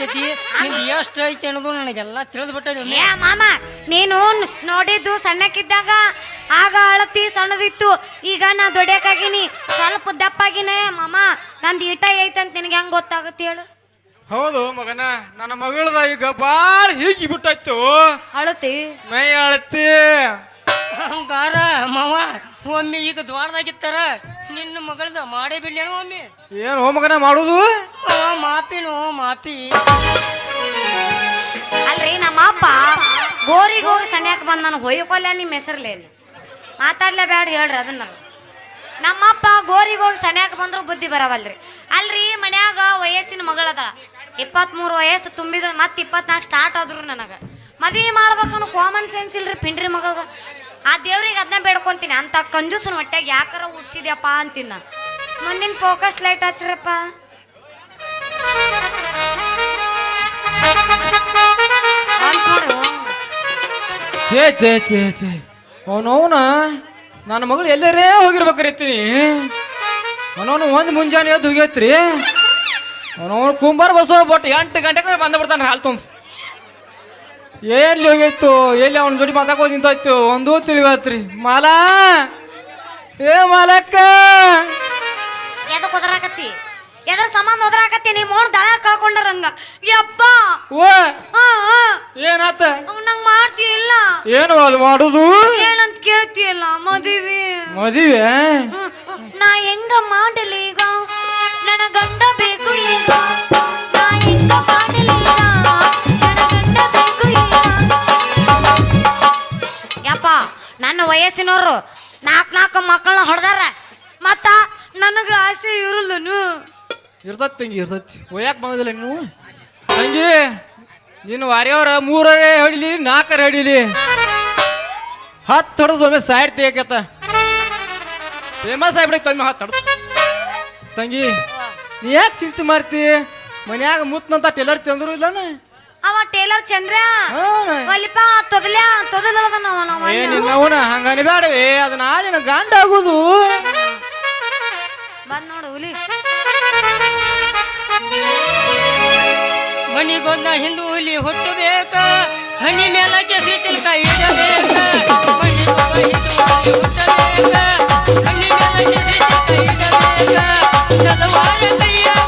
ಗೊತ್ತೈತಿ ನಿಂದು ಎಷ್ಟು ಐತಿ ಅನ್ನೋದು ನನಗೆಲ್ಲ ತಿಳಿದು ಬಿಟ್ಟೆ ಏ ಮಾಮ ನೀನು ನೋಡಿದ್ದು ಸಣ್ಣಕ್ಕಿದ್ದಾಗ ಆಗ ಅಳತಿ ಸಣ್ಣದಿತ್ತು. ಈಗ ನಾ ದೊಡ್ಡಕ್ಕಾಗಿನಿ ಸ್ವಲ್ಪ ದಪ್ಪಾಗಿನೇ. ಮಾಮ ನಂದು ಈಟ ಐತಂತ ನಿನಗೆ ಹೆಂಗ್ ಗೊತ್ತಾಗುತ್ತೆ ಹೇಳು. ಹೌದು ಮಗನ ನನ್ನ ಮಗಳದ ಈಗ ಬಾಳ ಹೀಗಿ ಬಿಟ್ಟಾಯ್ತು ಅಳತಿ? ಮೈ ಅಳತಿ. ಹಂಗಾರ ಮಾವ ಒಮ್ಮೆ ಈಗ ದ್ವಾರದಾಗಿತ್ತಾರ ನಿನ್ನ ಮಗಳದ ಮಾಡೇ ಬಿಡ್ಲೇನು ಒಮ್ಮೆ? ಏನು ಹೋಮಗನ ಮಾಡುದು? ಮಾವ ಮಾಪಿನು ಮಾಪಿ. ಅಲ್ರಿ ನಮ್ಮ ಅಪ್ಪ ಗೋರಿ ಹೋಗಿ ಸನ್ಯಾಕ ಬಂದ್ ನಾನು ಹೊಯ್ಕೊಲ್ಲ ನಿಮ್ಮ ಹೆಸರ್ಲೇನು. ಮಾತಾಡ್ಲೇ ಬೇಡ ಹೇಳ್ರಿ ಅದನ್ನ. ನಮ್ಮಪ್ಪ ಗೋರಿಗೆ ಹೋಗಿ ಸನ್ಯಾಕ ಬಂದ್ರು ಬುದ್ಧಿ ಬರವಲ್ರಿ. ಅಲ್ರಿ ಮನ್ಯಾಗ ವಯಸ್ಸಿನ ಮಗಳದ ಇಪ್ಪತ್ಮೂರು ವಯಸ್ಸು ತುಂಬಿದ ಮತ್ತೆ ಇಪ್ಪತ್ನಾಲ್ಕು ಸ್ಟಾರ್ಟ್ ಆದ್ರು ನನಗೆ. ಮದ್ವೆ ಮಾಡ್ಬೇಕನ್ನೋ ಕಾಮನ್ ಸೆನ್ಸ್ ಇಲ್ರಿ ಪಿಂಡ್ರಿ ಮಗಗ. ಆ ದೇವ್ರಿಗೆ ಅದನ್ನ ಬೇಡ್ಕೊಂತೀನಿ. ಅಂತ ಕಂಜೂಸನ ಹೊಟ್ಟೆಗೆ ಯಾಕಾರ ಉಡ್ಸಿದ್ಯಪ್ಪ ಅಂತೀನಿ ಮುಂದಿನ ಫೋಕಸ್ ಲೈಟ್ ಹಚ್ರಪ್ಪ. ಆನ್ ಚೇ ಛೇ ಛೇ ಛೇ ಅವನವನ ನನ್ನ ಮಗಳು ಎಲ್ಲರೇ ಹೋಗಿರ್ಬೇಕರಿತೀನಿ ಅವನವನು ಒಂದು ಮುಂಜಾನೆ ಎದ್ದು ಹೋಗೈತ್ರಿ ಅವನವನು ಕುಂಬಾರ ಬಸವ ಬಟ್ ಎಂಟು ಗಂಟೆಗೆ ಬಂದ್ಬಿಡ್ತಾನೆ ಹಾಲು ತುಂಬ ಎಲ್ಲಿ ಹೋಗಿತ್ತು? ಎಲ್ಲಿ ಅವನ ಜೋಡಿ ಮಾತಾಕೋದು ನಿಂತಾಯ್ತು? ಒಂದು ತಿಳಿವತ್ರಿ. ಮಾಲಾ! ಏ ಮಾಲಕ್ಕ! ಎದಕ್ ಒದರಾಕತ್ತಿ? ಎದ್ರ ಸಂಬಂಧ ಒದರಾಕತ್ತಿ? ನೀ ಮೋನ್ ದಳ ಕಳ್ಕೊಂಡರಂಗ ಯಪ್ಪ! ಓ! ಆ, ಆ, ಏನಾತ? ಅವ್ ನಂಗ್ ಮಾಡ್ತೀಯಿಲ್ಲ? ಏನು ಅದು ಮಾಡುದು? ಏನಂತ ಕೇಳ್ತೀಯಲ್ಲ? ಮದುವೆ. ಮದುವೆ. ನಾ ಹೆಂಗ ಮಾಡಲಿ ಈಗ? ನನ್ನ ಗಂಡ ಬೇಕು ಈಗ? ನಾ ಹೆಂಗ ಮಾಡಲಿ ಈಗ? ಯಪ್ಪ, ನನ್ನ ವಯಸ್ಸಿನವರು ನಾಲ್ಕು ನಾಲ್ಕು ಮಕ್ಕಳನ್ನ ಹೊಡೆದಾರ. ಮತ್ತ ನನಗೆ ಆಸೆ ಇರಲ್ಲನು. ಇರ್ತತ್ ತಂಗಿ, ಇರ್ತತಿ. ಒಯ್ಯಾಕೆ ಬಂದಿಲ್ಲ ನೀನು? ತಂಗಿ ನೀನು ವಾರ್ಯವ್ರ ಮೂರರೇ ಹೊಡಿಲಿ, ನಾಲ್ಕರ ಹೊಡಿಲಿ. ಹತ್ತು ಹೊಡೆದು ಒಮ್ಮೆ ಸೈಡ್ ತೆಗಿಯಕತ್ತ. ಫೇಮಸ್ ಆಗ್ಬಿಡಿ ತಮ್ಮ ಹತ್ತು ತಂಗಿ, ನೀ ಯಾಕೆ ಚಿಂತೆ ಮಾಡ್ತಿ? ಮನ್ಯಾಗ ಮುತ್ತಂತ ಟೇಲರ್ ಚಂದ್ರು ಇಲ್ಲನ? ಅವ ಟೇಲರ್ ಚಂದ್ರ. ಒಲಿಪ ತೊದಲ್ಯಾ ತೊದಲದ ನಾವು ನಾವು ಏ ನಿನ್ನವನ ಹಂಗ ಅನ್ಬ್ಯಾಡವೆ ಅದು ನಾಳಿನ ಗಂಡ ಆಗುದು ಬಂದ್ ನೋಡು ಹುಲಿ. ಮಣಿಗೊಂದ ಹಿಂದೂ ಹುಲಿ ಹುಟ್ಟಬೇಕ ಹಣ್ಣಿ ಮೇಲ ಕೆಸಿ ತಿಲ್ಕ ಇಡಬೇಕ. ಮಣಿಗೊಂದ ಹಿಂದೂ ಹುಲಿ ಹುಟ್ಟಬೇಕ ಹಣ್ಣಿ ಮೇಲ ಕೆಸಿ ತಿಲ್ಕ ಇಡಬೇಕ. ಕೈಯಾಗ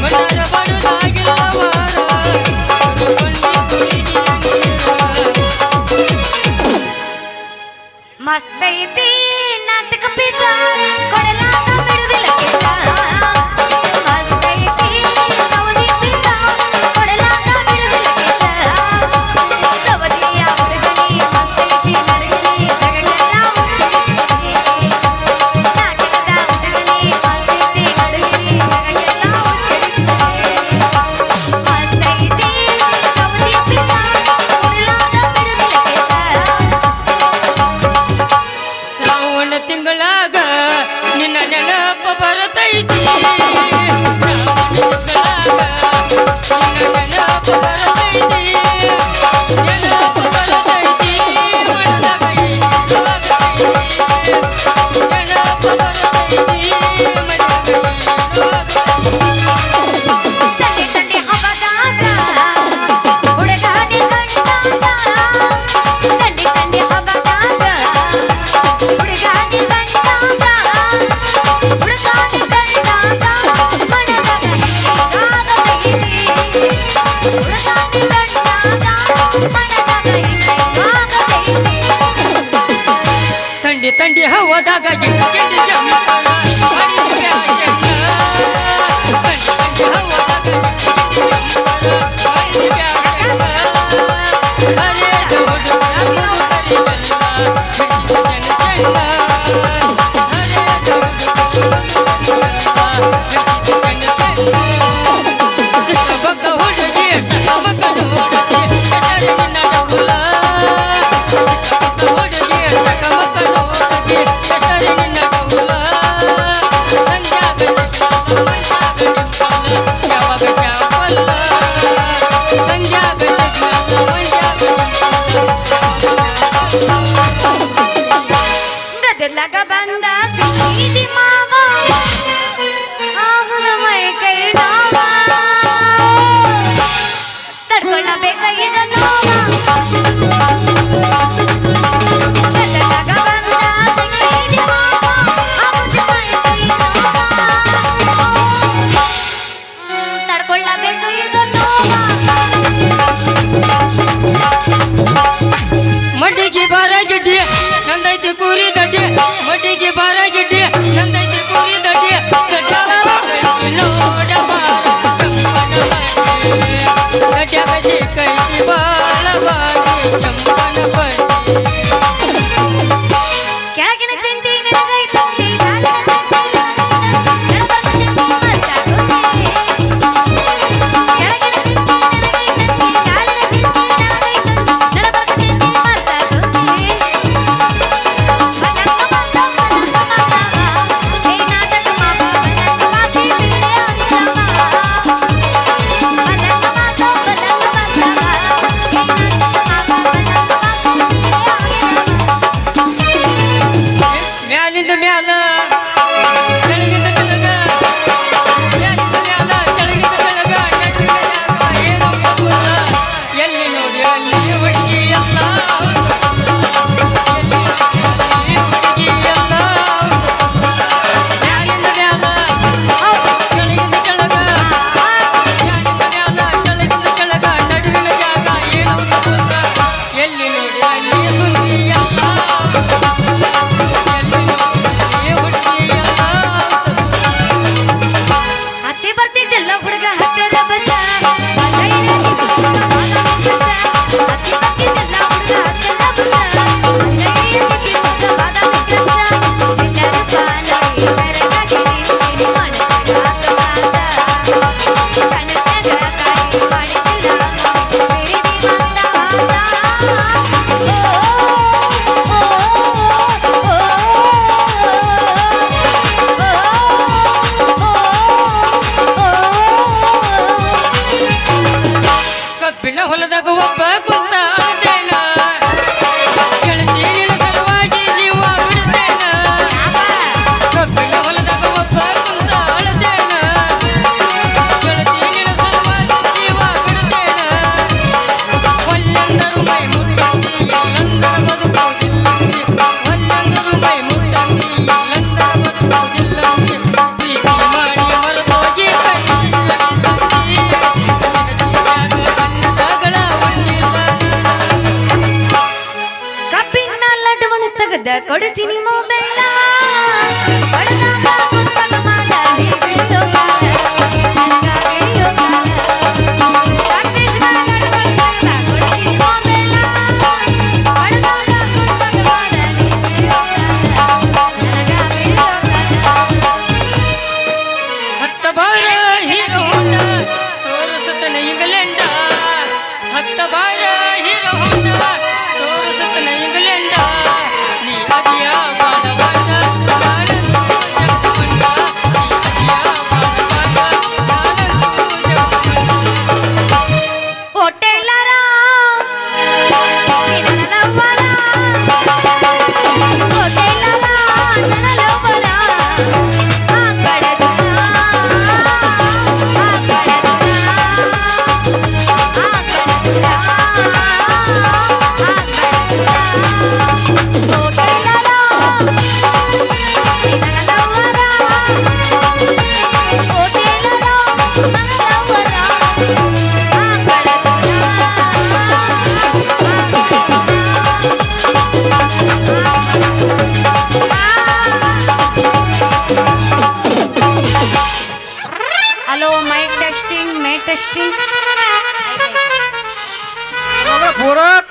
我们大家欢迎。tengo la కొడు సినిమా మొబైల్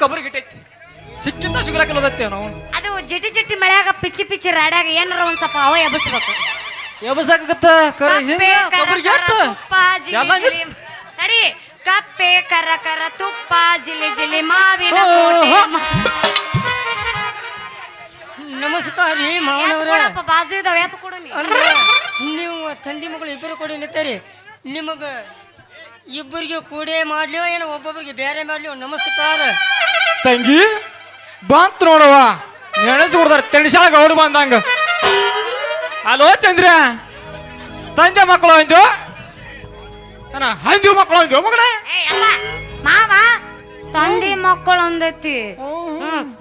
ಗಾಬರಿ ಗಿಟ್ಟೈತಿ ಸಿಕ್ಕಿಂತ ಸಿಗ್ಲಕ್ಕೆ ನಾವು ಅದು ಜಿಟಿ ಜಿಟಿ ಮಳೆಯಾಗ ಪಿಚ್ಚಿ ಪಿಚ್ಚಿ ರಾಡ್ಯಾಗ ಏನಾರ ಒಂದ್ ಸ್ವಲ್ಪ ಅವ ಎಬ್ಸ್ಬೇಕು. ಎಬಸಾಕತ್ತ ಕಪ್ಪೆ, ಕರ, ಕರ, ತುಪ್ಪ, ಜಿಲಿ, ಜಿಲಿ. ಕಪ್ಪೆ ಕರ ತುಪ್ಪ ಜಿಲಿ ಜಿಲಿ ಮಾವಿನ ಕೋಟೆ. ನಮಸ್ಕಾರ ರೀ ಎತ್ತ್ ಮಾವನವ್ರ ಕೊಡಪ್ಪ, ಬಾಜು ಇದಾವೆ ಎತ್ ಕೊಡು ನೀ. ಅಂದ್ರೆ ನೀವು ತಂದೆ ಮಗಳು ಇಬ್ಬರು ಕೂಡಿ ನಿಂತೀರಿ. ನಿಮಗ ಇಬ್ಬರಿಗೆ ಕೂಡೇ ಮಾಡ್ಲಿಯೋ ಏನೋ ಒಬ್ಬೊಬ್ಬರಿಗೆ ಬೇರೆ ಮಾಡ್ಲಿಯೋ ನಮಸ್ಕಾರ. ತಂಗಿ ಬಂತ್ ನೋಡವ ನೆನೆಸ್ಬಿಡ್ತಾರ ತೆಣಸಾಳ ಗೌಡ ಬಂದಂಗ. ಅಲೋ ಚಂದ್ರ ತಂದೆ ಮಕ್ಕಳು ಅಂದು ಹಂದಿ ಮಕ್ಕಳು ಅಂದ್ಯೋ ಮಗಳ ಮಾವ ತಂದೆ ಮಕ್ಕಳು ಅಂದೈತಿ.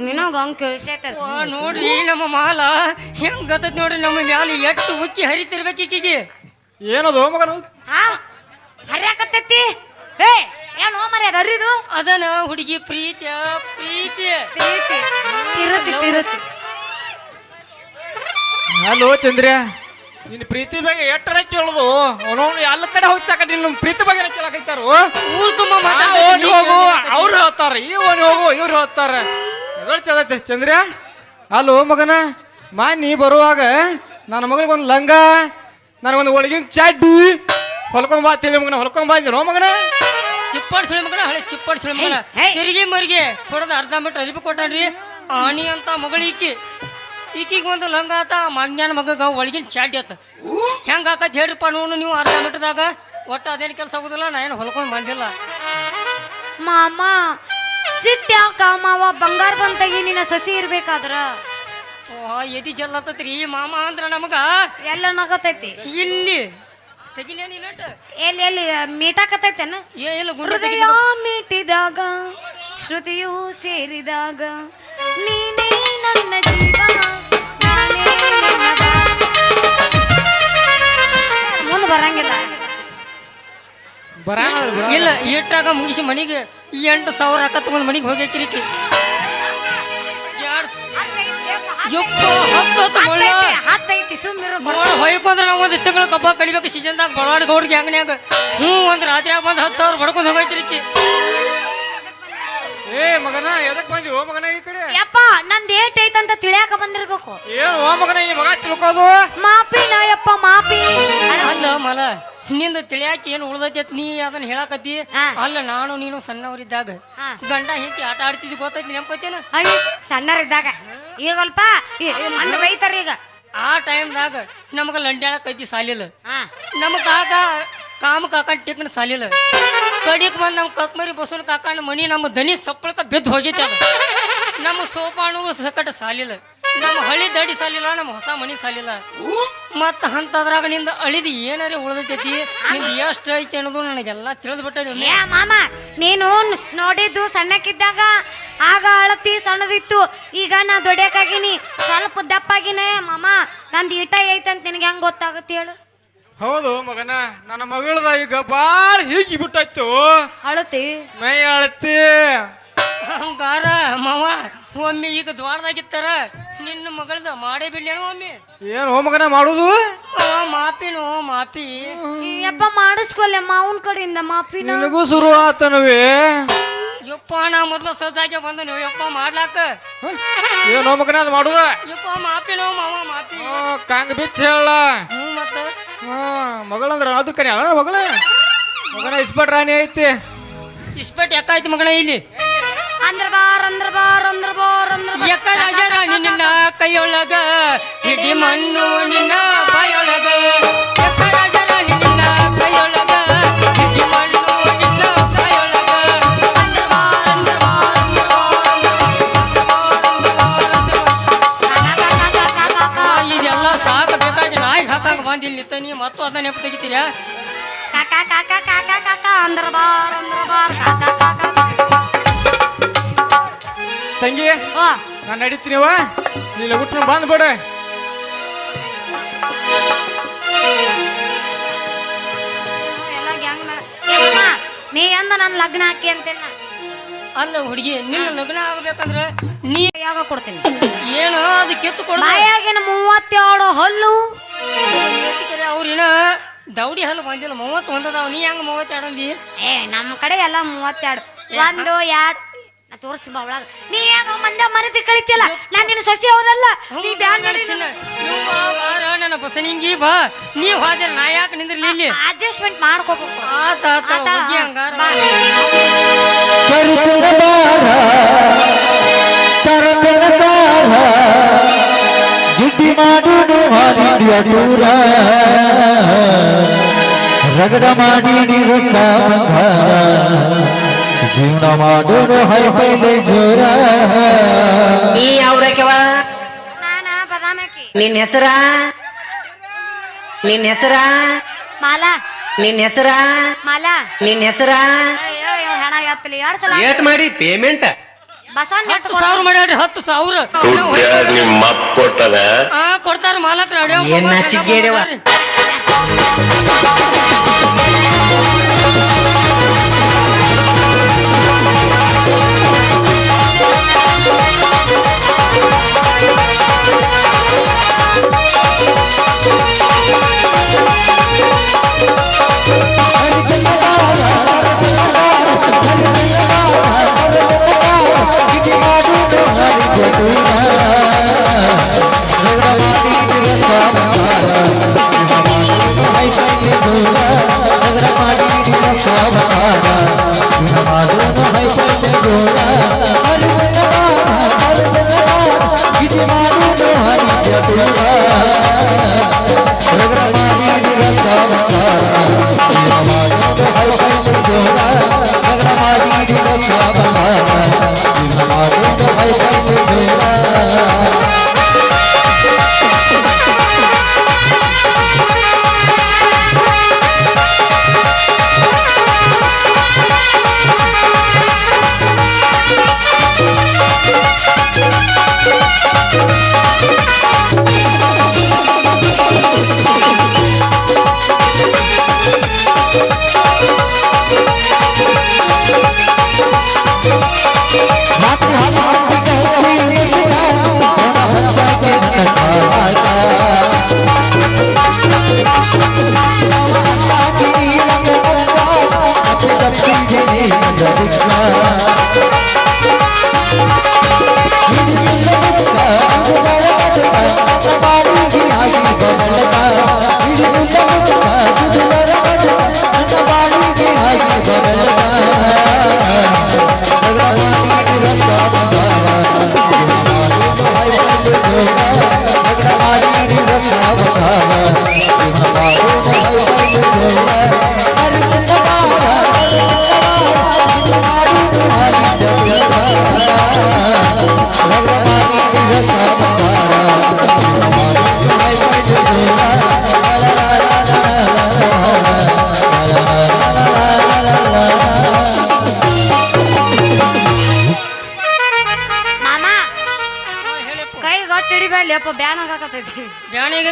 ನಿನಗ ಹಂಗ ಕೇಳಿಸೈತ ನೋಡಿ ನಮ್ಮ ಮಾಲ ಹೆಂಗ್ ಗತ್ತದ ನೋಡಿ ನಮ್ಮ ಮ್ಯಾಲ ಎಟ್ಟು ಉಕ್ಕಿ ಹರಿತಿರ್ಬೇಕಿಗೆ ಏನದು ಮಗನು? ಹರ್ಯಾಕತ್ತೈತಿ. ಏ ಏನು ಮರಿ ಅದು ಹರಿದು ಅದನ ಹುಡುಗಿ ಪ್ರೀತಿ. ಪ್ರೀತಿ. ಪ್ರೀತಿ ಇರುತ್ತೆ ತಿರುತಿ. ಹಲೋ ಚಂದ್ರ ನಿನ್ ಪ್ರೀತಿ ಬಗ್ಗೆ ಎಷ್ಟರ ಕೇಳುದು? ಅವನವನು ಎಲ್ಲ ಕಡೆ ಹೋಗ್ತಾ ನಿನ್ ನಿನ್ನ ಪ್ರೀತಿ ಬಗ್ಗೆ ಕೇಳಕೈತಾರು ಊರು ತುಂಬ ಓಣಿ ಹೋಗು ಅವ್ರು ಹೇಳ್ತಾರ ಈ ಓನಿ ಹೋಗು ಇವ್ರು ಹೇಳ್ತಾರ. ಎಗಳು ಚದೈತೆ ಚಂದ್ರ ಹಲೋ ಮಗನ ಮಾ ನೀ ಬರುವಾಗ ನನ್ನ ಮಗಳಿಗೆ ಒಂದು ಲಂಗ ನನಗೊಂದು ಒಳಗಿನ ಚಡ್ಡಿ ಹೊಲ್ಕೊಂಡ್ ಬಾ ತಿಳಿ ಮಗನ ಹೊಲ್ಕೊಂಡ್ ಬಂದಿನೋ ಮಗನ? ಚಿಪ್ಪಾಡ್ ಸುಳಿ ಮಗನ ಹಳೆ ಚಿಪ್ಪಡ್ ಸುಳಿ ಮಗನ. ಹೇ, ಹೇ. ತಿರುಗಿ ಮರಿಗೆ ಹೊಡೆದ ಅರ್ಧ ಮೀಟರ್ ಅರಿಪು ಕೊಟ್ಟಾನ್ರಿ. ಆಣಿ ಅಂತ ಮಗಳು ಈಕಿ. ಈಕಿಗೆ ಒಂದು ಲಂಗ ಆತ ಮಗ್ಞಾನ ಮಗಗ ಒಳಗಿನ ಚಾಟಿ ಆತ. ಹೆಂಗ ಆಕತ್ ಹೇಳ್ರಿಪ್ಪ ನೋಡು ನೀವು ಅರ್ಧ ಮೀಟರ್ದಾಗ. ಒಟ್ಟು ಅದೇನು ಕೆಲಸ ಆಗುದಿಲ್ಲ ನಾ ಏನು ಹೊಲ್ಕೊಂಡು ಬಂದಿಲ್ಲ. ಮಾಮ ಸಿಟ್ಟ ಯಾಕ ಮಾವ ಬಂಗಾರ ಬಂತಾಗಿ ನಿನ್ನ ಸೊಸಿ ಇರ್ಬೇಕಾದ್ರ. ಓ ಎದಿ ಜಲ್ಲತ್ತತ್ರಿ ಮಾಮ ಅಂದ್ರ ನಮಗ. ಎಲ್ಲ ನಗತೈತಿ. ಇಲ್ಲಿ ಎಲ್ಲಿ ಎಲ್ಲಿ ಮೀಟಾಕತ್ತೈತೇನ? ಏ ಇಲ್ಲ ಗುಂಡ ಹೃದಯ ಮೀಟಿದಾಗ ಶ್ರುತಿಯು ಸೇರಿದಾಗ ನೀನೇ ನನ್ನ ಜೀವ ನಾನೇ ನಿನ್ನ ಮುಂದೆ ಬರಂಗಿಲ್ಲ. ಬರಾನ ಇಲ್ಲ ಇಟ್ಟಾಗ ಮುಗಿಸಿ ಮನಿಗೆ ಎಂಟು ಸಾವಿರ ಹಾಕ ತಗೊಂಡು ಮನಿಗೆ ಹೋಗೈತಿ ಜಾಡ್ಸ್- ಯಪ್ಪ, ಹತ್ತು ಹತ್ತು ಮುಳ್ಳ. ಹತ್ತೈತಿ ಸುಮ್ಮಿರು ಬಡವಾಡ ಹೊಯ್ಕೊಂಡ್ರೆ ನಾವು ಒಂದು ತಿಂಗಳು ಕಬ್ಬ ಕಡಿಬೇಕು ಸೀಸನ್ದಾಗ ಬಡವಾಡ ಗೌಡ್ಗೆ ಅಂಗನ್ಯಾಗ. ಹ್ಞೂ ಒಂದು ರಾತ್ರಿ ಬಂದು ಹತ್ತು ಸಾವಿರ ಬಡ್ಕೊಂಡು ಹೋಗೈತ್ರಿಕಿ ಏ ಮಗನ ಎದಕ್ ಬಂದಿ? ಓ ಮಗನ ಈ ಕಡೆ. ಯಪ್ಪ ನಂದ್ ಏಟ್ ಐತಂತ ತಿಳಿಯಾಕ ಬಂದಿರ್ಬೇಕು. ಏನು ಓ ಮಗನ ಈ ಮಗ ತಿಳ್ಕೋದು? ನಾ ಯಪ್ಪ ಮಾಪಿ. ಅಲ್ಲ ಮಲ ನಿಂದ ತಿಳಿಯಾಕ ಏನು ಉಳ್ದೈತಿ ನೀ ಅದನ್ನ ಹೇಳಾಕತ್ತಿ. ಹಾ. ಅಲ್ಲ ನಾನು ನೀನು ಸಣ್ಣವರಿದ್ದಾಗ. ಹಾ. ಗಂಡ ಹೆಂಡತಿ ಆಟ ಆಡ್ತಿದ್ವಿ ಗೊತ್ತೈತಿ ನೆನಪೈತೇನ? ಅಯ್ಯ ಸಣ್ಣರಿದ್ದಾಗ ಈಗಲ್ಪ ಮಂದಿ ಬೈತಾರ ಈಗ. ಆ ಟೈಮ್ದಾಗ ನಮಗೆ ಲಂಡ್ಯಾಳ ಕೈತಿ ಸಾಲಿಲ್ಲ. ಹಾ. ನಮ್ಮ ಕಾಕ ಕಾಮ ಕಾಕನ್ ಟಿಕ್ನ ಸಾಲಿಲ್ಲ. ಕಡಿಕ್ ಬಂದ್ ನಮ್ಮ ಕಕ್ಮರಿ ಬಸವನ ಕಾಕನ ಮನಿ ನಮ್ಮ ದನಿ ಸಪ್ಪಳಕ ಬಿದ್ದು ಹೋಗೈತೆ ಅದು. ನಮ್ಮ ಸೋಪಾಣು ಸಕಟ ಸಾಲಿಲ್ಲ. ನಮ್ಮ ಹಳಿ ದಡಿ ಸಾಲಿಲ್ಲ ನಮ್ಮ ಹೊಸ ಮನಿ ಸಾಲಿಲ್ಲ. ಮತ್ತ ಅಂತದ್ರಾಗ ನಿಂದ ಅಳಿದು ಏನಾರ ಉಳಿದೈತಿ ನಿಂದ ಎಷ್ಟು ಐತಿ ಅನ್ನೋದು ನನಗೆಲ್ಲ ತಿಳಿದ್ಬಿಟ್ಟೆ ಏ ಮಾಮ ನೀನು ನೋಡಿದ್ದು ಸಣ್ಣಕ್ಕಿದ್ದಾಗ ಆಗ ಅಳತಿ ಸಣ್ಣದಿತ್ತು. ಈಗ ನಾ ದೊಡ್ಡಕ್ಕಾಗಿನಿ ಸ್ವಲ್ಪ ದಪ್ಪಾಗಿನೇ. ಮಾಮ ನಂದು ಐತೆ ಅಂತ ನಿನಗೆ ಹೆಂಗ್ ಗೊತ್ತಾಗುತ್ತೆ ಹೇಳು? ಹೌದು ಮಗನ ನನ್ನ ಮಗಳದ ಈಗ ಬಾಳ ಹೀಗಿ ಬಿಟ್ಟಾಯ್ತು ಅಳತಿ? ಮೈ ಅಳತಿ. ಹಂಗಾರ ಮಾವ ಒಮ್ಮೆ ಈಗ ದ್ವಾರದಾಗಿತ್ತಾರ ನಿನ್ನ ಮಗಳದ ಮಾಡೇ ಬಿಡ್ಲೇನು ಒಮ್ಮೆ? ಏನು ಹೋಮಗನ ಮಗನ ಮಾಡುದು ಮಾಪಿನೋ ಮಾಪಿ. ಯಪ್ಪ ಮಾಡಿಸ್ಕೊಲ್ಲೆ ಮಾವನ್ ಕಡೆಯಿಂದ ಮಾಪಿನ. ನಿನಗೂ ಶುರು ಆತನವೇ ಯಪ್ಪ ನಾ ಮೊದ್ಲು ಸಜ್ಜಾಗೆ ಬಂದ ನೀವು ಯಪ್ಪ ಮಾಡ್ಲಾಕ? ಏನು ಹೋಮಗನ ಅದು ಮಾಡುದ? ಯಪ್ಪ ಮಾಪಿನೋ ಮಾವ ಮಾಪಿ. ಆ, ಕಾಂಗ್ ಬಿಚ್ಚ ಹೇಳ. ಹ್ಞೂ ಮತ್ತ. ಹಾ ಮಗಳಂದ್ರ ಅದು ಅಲ್ಲ ಮಗಳ? ಮಗನ ಇಸ್ಪಟ್ ರಾಣಿ ಐತಿ. ಇಸ್ಪೆಟ್ ಯಾಕೈತಿ ಮಗಳ ಇಲ್ಲಿ? ಅಂದ್ರ ಬಾರ್ ಅಂದ್ರ ಬಾರ್ ಅಂದ್ರ ಬಾರ್ ಅಂದ್ರ ನಿನ್ನ ಕೈಯೊಳಗ ಹಿಡಿ ಮಣ್ಣು ನಿನ್ನ ಬಾಯೊಳಗ. ನಿನ್ನ ಕೈಯೊಳಗ ಹಿಡಿ ಮಣ್ಣು ನಿನ್ನ ಬಾಯೊಳಗ. ಅಂದ್ರ ಬಾರ್, ಅಂದ್ರ ಬಾರ್, ಅಂದ್ರ ಬಾರ್, ಅಂದ್ರ ಬಾರ್, ಅಂದ್ರ ಬಾರ್, ಅಂದ್ರ ಬಾರ್. ಆ, ಇದೆಲ್ಲ ಸಾಕು ಬೇಕಾಗಿ ನಾಯಿ ಹಾಕಂಗ ಬಂದಿಲ್ಲ ನಿತ್ತ ನೀ ಮತ್ತು ಅದನ್ನ ನೆಪ ತೆಗಿತೀರಾ ಕಾಕಾ ಕಾಕ ಕಾಕ ಕಾಕ ಅಂದ್ರ ಬಾರ್ ಅಂದ್ರ ಬಾರ್ ಕಾಕ ಕಾಕ ತಂಗಿ ಓ ನಾನು ನಡೀತೀನಿವ ನೀನು ಬಿಟ್ಟು ಬಂದ್ಬಿಡ ನೀ ಅಂದ ನನ್ನ ಲಗ್ನ ಹಾಕಿ ಅಂತೇನ? ಅಲ್ಲ ಹುಡುಗಿ ನಿನ್ನ ಲಗ್ನ ಆಗ್ಬೇಕಂದ್ರೆ ನೀ ಯಾವಾಗ ಕೊಡ್ತೀನಿ? ಏನು ಅದು ಕಿತ್ತು ಕೊಡ. ಬಾಯಾಗಿನ ಮೂವತ್ತೇಳು ಹಲ್ಲು. ಅವ್ರಿನ ದೌಡಿ ಹಲ್ಲು ಬಂದಿಲ್ಲ ಮೂವತ್ತು ಒಂದದಾವ ನೀ ಹೆಂಗ ಮೂವತ್ತೆರಡು ಅಂದಿ ಏ ನಮ್ಮ ಕಡೆ ಎಲ್ಲ ಮೂವತ್ತೆರಡು. ಒಂದು ಎರಡು ನಾ ತೋರಿಸಿ ಬಾ ಒಳಗ ನೀ ಏನು ಮಂದ ಮನೆ ಕಳಿತಿಯಲ್ಲ ನಾನು ನಿನ್ನ ಸೊಸಿ ಹೌದಲ್ಲ ನೀ ಬ್ಯಾನ್ ಮಾಡಿ ನನ್ನ ಬಸನಿಂಗಿ ಬಾ ನೀ ಹೋದ್ರೆ ನಾ ಯಾಕೆ ನಿಂದ್ರಲಿ ಇಲ್ಲಿ ಅಡ್ಜಸ್ಟ್ಮೆಂಟ್ ಮಾಡ್ಕೋಬೇಕು ಆತ ಆತ? ಹೋಗಿ ಹಂಗಾರ ದೂರ ರಗಡ ಮಾಡಿ ನೀರು ಬಂಗಾರ ಜೀವನ ಮಾಡೋನು ಹೈಪೈಲೆ ಜೋರ. ನೀ ಯಾವ್ರಕ್ಯವ ನಾನ ಬದಾಮಿ ಹಾಕಿ ನಿನ್ನ ಹೆಸರ? ನಿನ್ ಹೆಸರ? ಮಾಲಾ. ನಿನ್ ಹೆಸರ? ಮಾಲಾ. ನಿನ್ ಹೆಸರ? ಅಯ್ಯೋ ಹೆಣ ಎರಡ್ ಸಲ ಏಟ್ ಮಾಡಿ ಪೇಮೆಂಟ್ ಹತ್ತು ಸಾವಿರ ಮಾಡ್ಯಾಡ್ರಿ ಹತ್ತು ಸಾವಿರ. ದುಡ್ಡು ನಿಮ್ಮ ಅಪ್ಪ ಕೊಟ್ಟದ? ಹಾ ಕೊಡ್ತಾರ ಏನ್ ನಾಚಿಕೆ?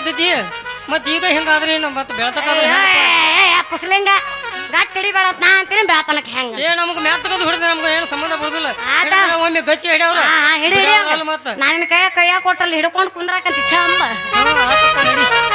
ಬ್ಯಾಣಿ ಮತ್ತೆ ಮತ್ ಈಗ ಹೆಂಗಾದ್ರೆ ಏನು ಮತ್ತೆ ಬೆಳ್ತಕ್ಕಾದ್ರೆ ಪುಸ್ಲಿಂಗ ಗಟ್ಟಿ ಬೆಳತ್ ನಾ ಅಂತೀನಿ ಬೆಳತನಕ್ ಹೆಂಗ? ಏ ನಮ್ಗೆ ಮ್ಯಾತ್ ತಗದು ಹಿಡಿದ್ರೆ ನಮ್ಗೆ ಏನು ಸಂಬಂಧ ಬರುದಿಲ್ಲ. ಒಮ್ಮೆ ಗಚ್ಚಿ ಹಿಡಿಯವ್ರ. ಹಿಡಿಯ ಮತ್ತೆ ಹಿಡಿ ಮತ್ತ. ನಾನು ಕೈಯ ಕೈಯ ಕೊಟ್ಟಲ್ಲಿ ಹಿಡ್ಕೊಂಡು ಕುಂದ್ರಾಕಂತಿ ಚಂಬ ಹಾ, ಆತ